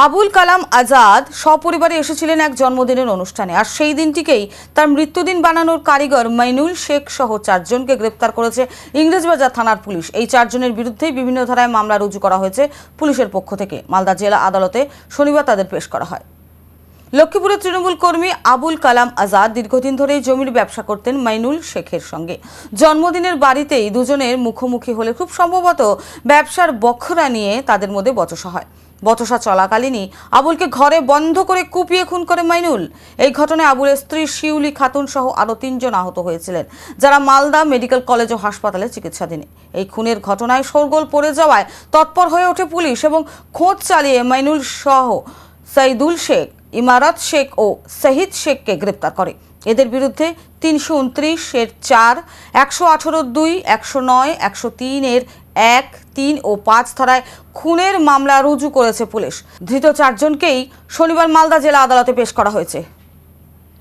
আবুল কালাম আজাদ সপরিবারে এসেছিলেন এক জন্মদিনের অনুষ্ঠানে। আর সেই দিনটিকেই তার মৃত্যুদিন বানানোর কারিগর মাইনুল শেখ সহ চারজনকে গ্রেপ্তার করেছে ইংরেজবাজার থানার পুলিশ। এই চারজনের বিরুদ্ধেই বিভিন্ন ধারায় মামলা রুজু করা হয়েছে পুলিশের পক্ষ থেকে। মালদা জেলা আদালতে শনিবার তাদের পেশ করা হয়। লক্ষ্মীপুরের তৃণমূল কর্মী আবুল কালাম আজাদ দীর্ঘদিন ধরেই জমির ব্যবসা করতেন মাইনুল শেখের সঙ্গে। জন্মদিনের বাড়িতেই দুজনের মুখোমুখি হলে খুব সম্ভবত ব্যবসার বখরা নিয়ে তাদের মধ্যে বচসা হয়। বচসা চলাকালীনই আবুলকে ঘরে বন্ধ করে কুপিয়ে খুন করে মাইনুল। এই ঘটনায় আবুলের স্ত্রী শিউলি খাতুন সহ আরও তিনজন আহত হয়েছিলেন, যারা মালদা মেডিকেল কলেজ ও হাসপাতালে চিকিৎসাধীন। এই খুনের ঘটনায় শোরগোল পড়ে যাওয়ায় তৎপর হয়ে ওঠে পুলিশ এবং খোঁজ চালিয়ে মাইনুল সহ সাইদুল শেখ, ইমারত শেখ ও শহীদ শেখকে গ্রেপ্তার করে। এদের বিরুদ্ধে তিনশো উনত্রিশ এর চার, একশো আঠারো দুই, একশো নয়, একশো তিনের এক, তিন ও পাঁচ ধারায় খুনের মামলা রুজু করেছে পুলিশ। ধৃত চারজনকেই শনিবার মালদা জেলা আদালতে পেশ করা হয়েছে।